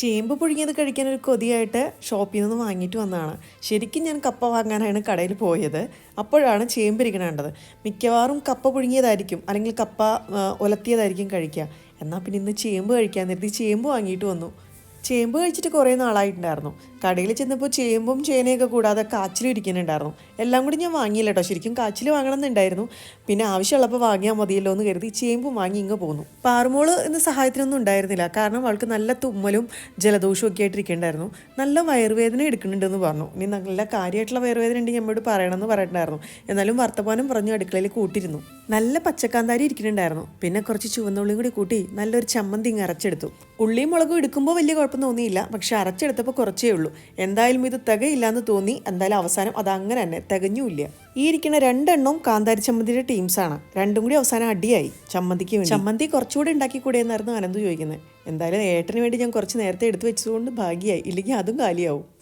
ചേമ്പ് പുഴുങ്ങിയത് കഴിക്കാൻ ഒരു കൊതിയായിട്ട് ഷോപ്പിൽ നിന്ന് വാങ്ങിയിട്ട് വന്നതാണ്. ശരിക്കും ഞാൻ കപ്പ വാങ്ങാനാണ് കടയിൽ പോയത്. അപ്പോഴാണ് ചേമ്പ് ഇരിക്കണേണ്ടത് മിക്കവാറും കപ്പ പുഴുങ്ങിയതായിരിക്കും. അല്ലെങ്കിൽ കപ്പ ഒലത്തിയതായിരിക്കും കഴിക്കുക. എന്നാൽ പിന്നെ ഇന്ന് ചേമ്പ് കഴിക്കാൻ നേരത്തെ ചേമ്പ് വാങ്ങിയിട്ട് വന്നു. ചേമ്പ് കഴിച്ചിട്ട് കുറേ നാളായിട്ടുണ്ടായിരുന്നു. കടയിൽ ചെന്നപ്പോൾ ചേമ്പും ചേനയൊക്കെ കൂടാതെ കാച്ചിലും ഇരിക്കുന്നുണ്ടായിരുന്നു. എല്ലാം കൂടി ഞാൻ വാങ്ങിയില്ല കേട്ടോ ശരിക്കും കാച്ചിൽ വാങ്ങണം എന്നുണ്ടായിരുന്നു പിന്നെ ആവശ്യമുള്ളപ്പോൾ വാങ്ങിയാൽ മതിയല്ലോ എന്ന് കരുതി ചേമ്പും വാങ്ങി ഇങ്ങ് പോന്നു. പാറുമോൾ ഇന്ന് സഹായത്തിനൊന്നും ഉണ്ടായിരുന്നില്ല. കാരണം അവൾക്ക് നല്ല തുമ്മലും ജലദോഷവും ഒക്കെ ആയിട്ടിരിക്കണ്ടായിരുന്നു നല്ല വയറുവേദന എടുക്കുന്നുണ്ടെന്ന് പറഞ്ഞു. ഇനി നല്ല കാര്യമായിട്ടുള്ള വയറുവേദന ഉണ്ടെങ്കിൽ നമ്മോട് പറയണമെന്ന് പറഞ്ഞിട്ടുണ്ടായിരുന്നു. എന്നാലും വർത്തമാനം പറഞ്ഞു അടുക്കളയിൽ കൂട്ടിരുന്നു. നല്ല പച്ചക്കാന്താരി ഇരിക്കുന്നുണ്ടായിരുന്നു. പിന്നെ കുറച്ച് ചുവന്നുള്ളിയും കൂടി കൂട്ടി നല്ലൊരു ചമ്മന്തി ഇങ്ങ് അരച്ചെടുത്തു. ഉള്ളിയും മുളകും എടുക്കുമ്പോൾ വലിയ കുഴപ്പം തോന്നിയില്ല. പക്ഷെ അരച്ചെടുത്തപ്പോൾ കുറച്ചേ ഉള്ളൂ. എന്തായാലും ഇത് തികയില്ലാന്ന് തോന്നി. എന്തായാലും അവസാനം അത് അങ്ങനെ തന്നെ. തികഞ്ഞുമില്ല. ഈ ഇരിക്കുന്ന രണ്ടെണ്ണവും കാന്താരി ചമ്മന്തിയുടെ ടീംസാണ് രണ്ടും കൂടി അവസാനം അടിയായി. ചമ്മന്തിക്ക് വേണ്ടി. ചമ്മന്തി കുറച്ചുകൂടി ഉണ്ടാക്കി കൂടെ എന്നായിരുന്നു അനന്ത് ചോദിക്കുന്നത് എന്തായാലും ഏട്ടന് വേണ്ടി ഞാൻ കുറച്ച് നേരത്തെ എടുത്തു വെച്ചതുകൊണ്ട് ഭാഗ്യമായി ഇല്ലെങ്കിൽ അതും കാലിയാവും.